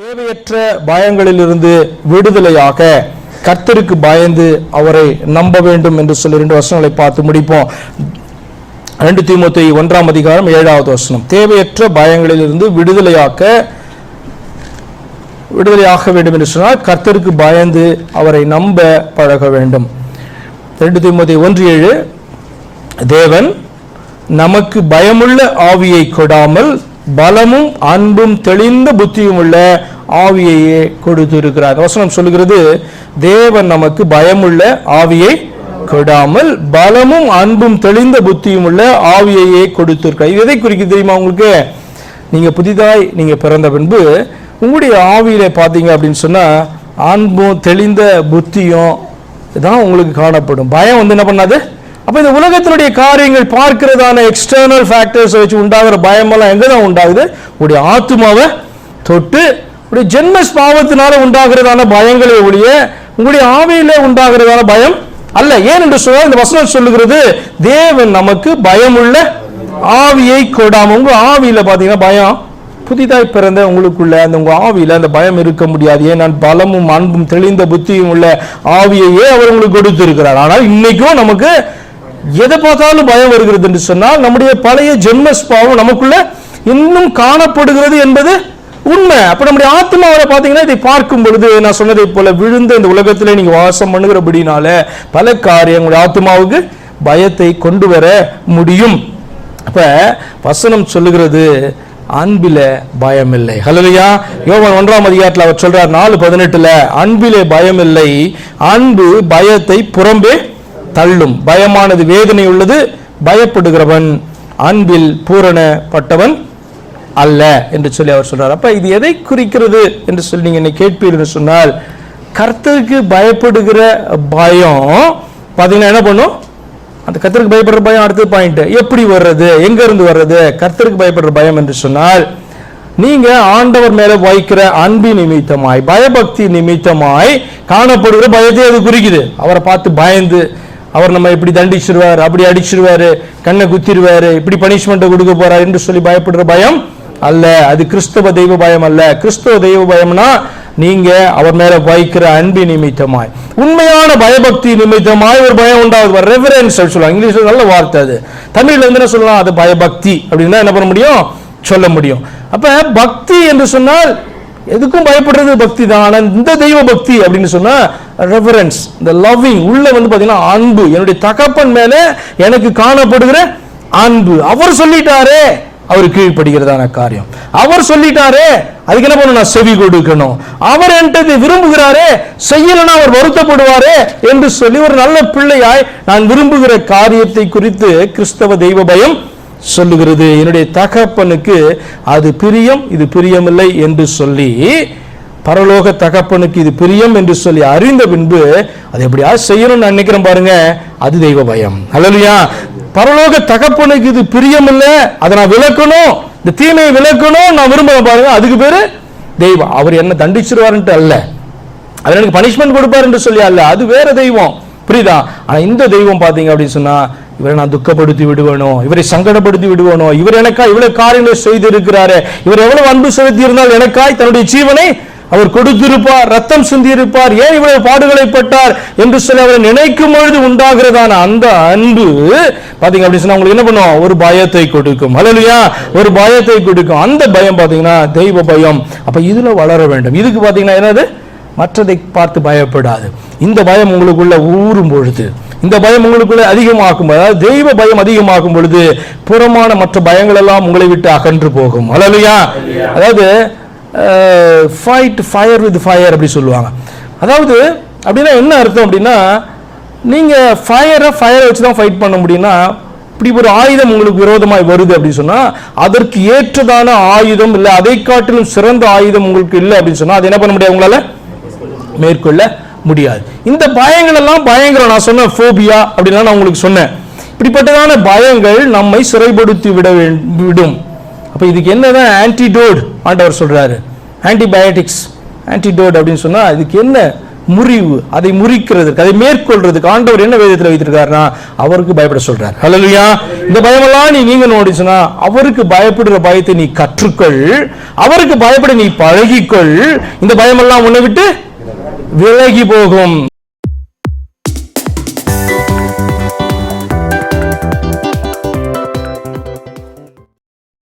தேவையற்ற பயங்களிலிருந்து விடுதலையாக கர்த்தருக்கு பயந்து அவரை நம்ப வேண்டும் என்று சொல்லி ரெண்டு வசனங்களை பார்த்து முடிப்போம். ரெண்டு திமுத்தி ஒன்றாம் அதிகாரம் ஏழாவது வசனம். தேவையற்ற பயங்களிலிருந்து விடுதலையாக்க விடுதலையாக வேண்டும் என்று சொன்னால் கர்த்தருக்கு பயந்து அவரை நம்ப பழக வேண்டும். ரெண்டு தீமோத்தி ஒன்று ஏழு தேவன் நமக்கு பயமுள்ள ஆவியை கொடாமல் பலமும் அன்பும் தெளிந்த புத்தியும் உள்ள ஆவியையே கொடுத்திருக்கிறார். வசனம் சொல்லுகிறது தேவன் நமக்கு பயமுள்ள ஆவியை கொடாமல் பலமும் அன்பும் தெளிந்த புத்தியும் உள்ள ஆவியையே கொடுத்திருக்கிறார். இது எதை குறிக்குது தெரியுமா உங்களுக்கு? நீங்க புதிதாய் நீங்க பிறந்த பின்பு உங்களுடைய ஆவியில பார்த்தீங்க அப்படின்னு சொன்னா அன்பும் தெளிந்த புத்தியும் தான் உங்களுக்கு காணப்படும். பயம் வந்து என்ன பண்ணாது? அப்போ இந்த உலகத்தினுடைய காரியங்கள் பார்க்கிறதான எக்ஸ்டர்னல் ஃபேக்டர்ஸ் வச்சு உண்டாகிற பயமெல்லாம் எங்கே தான் உண்டாகுது? உடைய ஆத்மாவை தொட்டு உடைய ஜென்ம ஸ்பாவத்தினால உண்டாகிறதான பயங்களை ஒழிய உங்களுடைய ஆவியில உண்டாகிறதான பயம் அல்ல. ஏன் என்று சொன்னால் இந்த வசனம் சொல்லுகிறது தேவன் நமக்கு பயமுள்ள ஆவியை கொடாம உங்க ஆவியில பாத்தீங்கன்னா பயம் புதிதாய் பிறந்த உங்களுக்குள்ள அந்த உங்க ஆவியில அந்த பயம் இருக்க முடியாது. ஏன்? நான் பலமும் அன்பும் தெளிந்த புத்தியும் உள்ள ஆவியையே அவர் உங்களுக்கு கொடுத்திருக்கிறார். ஆனால் இன்னைக்கும் நமக்கு எதை பார்த்தாலும் பயம் வருகிறது என்று சொன்னால் நம்முடைய பழைய ஜென்மஸ்பாவம் நமக்குள்ள இன்னும் காணப்படுகிறது என்பது உண்மை. அப்ப நம்முடைய ஆத்மாவை பார்த்தீங்கன்னா இதை பார்க்கும் பொழுது நான் சொன்னதை போல விழுந்த இந்த உலகத்தில் நீங்க வாசம் பண்ணுகிறபடினால பல காரியங்களுடைய ஆத்மாவுக்கு பயத்தை கொண்டு வர முடியும். அப்ப வசனம் சொல்லுகிறது அன்பில பயம் இல்லை ஹலோயா யோகன் ஒன்றாம் அதிகாரத்தில் அவர் சொல்றார் நாலு பதினெட்டுல அன்பிலே பயம் இல்லை அன்பு பயத்தை புறம்பே தள்ளும். பயமானது வேதனை உள்ளது பயப்படுகிறவன் அன்பில் பூரணப்பட்டவன் அல்ல என்று சொல்லி அவர் சொல்றார். அப்ப இது எதை குறிக்கிறது என்று சொல்லி நீங்க என்னை கேட்பீர்கள் சொன்னால் கர்த்தருக்கு பயப்படுகிற பயம் பாத்தீங்கன்னா என்ன பண்ணும்? அந்த கர்த்தருக்கு பயப்படுற பயம் அடுத்த பாயிண்ட் எப்படி வர்றது? எங்க இருந்து வர்றது? கர்த்தருக்கு பயப்படுற பயம் என்று சொன்னால் நீங்க ஆண்டவர் மேல வைக்கிற அன்பு நிமித்தமாய் பயபக்தி நிமித்தமாய் காணப்படுகிற பயத்தை அது குறிக்குது. அவரை பார்த்து பயந்து அவர் நம்ம இப்படி தண்டிச்சிருவார் அப்படி அடிச்சிருவாரு கண்ணை குத்திடுவாரு இப்படி பனிஷ்மெண்ட்டை கொடுக்க போறார் என்று சொல்லி பயப்படுற பயம் அல்ல. அது கிறிஸ்தவ தெய்வ பயம் அல்ல. கிறிஸ்தவ தெய்வ பயம்னா நீங்க அவர் மேல வைக்கிற அன்பி நிமித்தமாய். உண்மையான பயபக்தி நிமித்தமாய் ஒரு பயம் உண்டாவது ரெஃபரன்ஸ் சொல்லுவாங்க. இங்கிலீஷ்ல நல்ல வார்த்தை அது. தமிழ்ல வந்து என்ன சொல்லலாம்? அது பயபக்தி. அப்படின்னா என்ன பண்ண முடியும்? சொல்ல முடியும். அப்ப பக்தி என்று சொன்னால் எதுக்கும் பயப்படுறது பக்தி தான். ஆனால் இந்த தெய்வ பக்தி அப்படின்னு சொன்னால் ரெஃபரன்ஸ் இந்த லவ்விங் உள்ள வந்து பாத்தீங்கன்னா அன்பு. என்னுடைய தகப்பன் மேல எனக்கு காணப்படுகிற அன்பு. அவர் சொல்லிட்டாரே அவர் கீழ்ப்படுகிறதான காரியம். அவர் சொல்லிட்டாரே அதுக்கு என்ன பண்ணணும்? நான் செவி கொடுக்கணும். அவர் என்கிட்ட விரும்புகிறாரே செய்யலன்னா அவர் வருத்தப்படுவாரே என்று சொல்லி ஒரு நல்ல பிள்ளையாய் நான் விரும்புகிற காரியத்தை குறித்து கிறிஸ்தவ தெய்வ பயம் சொல்லுகிறது. என்னுடைய தகப்பனுக்கு அது பிரியம் இது பிரியமில்லை என்று சொல்லி பரலோக தகப்பனுக்கு இது பிரியம் என்று சொல்லி அறிந்த பின்பு அது எப்படியா செய்யணும்னு நான் நினைக்கிறேன் பாருங்க. அது தெய்வ பயம். அல்லையா பரலோக தகப்பனுக்கு இது பிரியம் இல்லை அதை நான் விளக்கணும். இந்த தீமையை விளக்கணும் நான் விரும்புகிறேன் பாருங்க. அதுக்கு பேரு தெய்வம். அவர் என்ன தண்டிச்சிருவாருன்ட்டு அல்ல. அவர் எனக்கு பனிஷ்மெண்ட் கொடுப்பார் என்று சொல்லி அல்ல. அது வேற தெய்வம். புரியுதா? ஆனால் இந்த தெய்வம் பார்த்தீங்க அப்படின்னு சொன்னால் இவரை நான் துக்கப்படுத்தி விடுவேனோ? இவரை சங்கடப்படுத்தி விடுவேனோ? இவர் எனக்கா இவ்வளவு காரியங்கள் செய்து இருக்கிறாரு இவர் எவ்வளவு அன்பு செலுத்தி இருந்தால் எனக்காய் தன்னுடைய ஜீவனை அவர் கொடுத்திருப்பார் ரத்தம் சிந்தியிருப்பார் ஏன் இவ்வளவு பாடுகளை பட்டார் என்று சொல்லி அவரை நினைக்கும் பொழுது உண்டாகிறதான அந்த அன்பு பாத்தீங்க அப்படின்னு சொன்னா உங்களுக்கு என்ன பண்ணுவோம் ஒரு பயத்தை கொடுக்கும். அல்லையா ஒரு பயத்தை கொடுக்கும். அந்த பயம் பாத்தீங்கன்னா தெய்வ பயம். அப்ப இதுல வளர வேண்டும். இதுக்கு பாத்தீங்கன்னா என்னது? மற்றதை பார்த்து பயப்படாது. இந்த பயம் உங்களுக்குள்ள ஊறும் பொழுது இந்த பயம் உங்களுக்குள்ள அதிகமாகும் அதாவது தெய்வ பயம் அதிகமாகும் பொழுது புறமான மற்ற பயங்கள் எல்லாம் உங்களை விட்டு அகன்று போகும். அழலையா அதாவது ஃபைட் ஃபயர் வித் ஃபயர் அப்படி சொல்லுவாங்க. அதாவது அப்படின்னா என்ன அர்த்தம் அப்படின்னா நீங்கள் ஃபயரை ஃபயரை வச்சு தான் ஃபைட் பண்ண முடியும்னா இப்படி ஒரு ஆயுதம் உங்களுக்கு விரோதமாய் வருது அப்படின்னு சொன்னா அதற்கு ஏற்றதான ஆயுதம் இல்லை அதை காட்டிலும் சிறந்த ஆயுதம் உங்களுக்கு இல்லை அப்படின்னு சொன்னா அது என்ன பண்ண முடியாது உங்களால? மேற்கொள்ள முடியாது. இந்த பயங்கள் எல்லாம் பயங்கரம் நான் சொன்ன ஃபோபியா அப்படின்லாம் நான் உங்களுக்கு சொன்னேன். இப்படிப்பட்டதான பயங்கள் நம்மை சிறைப்படுத்தி விட விடும். அப்போ இதுக்கு என்னதான் ஆன்டிடோட் ஆண்டவர் சொல்றாரு? ஆன்டிபயோட்டிக்ஸ் ஆன்டிடோட் அப்படின்னு சொன்னால் இதுக்கு என்ன முறிவு? அதை முறிக்கிறதுக்கு அதை மேற்கொள்றதுக்கு ஆண்டவர் என்ன வேதத்தில் வைத்திருக்காருன்னா அவருக்கு பயப்பட சொல்றார். ஹalleluya இந்த பயமெல்லாம் நீ நீங்க சொன்னால் அவருக்கு பயப்படுற பயத்தை நீ கற்றுக்கொள். அவருக்கு பயப்பட நீ பழகிக்கொள். இந்த பயமெல்லாம் உன்னை விட்டு விலகி போகும்.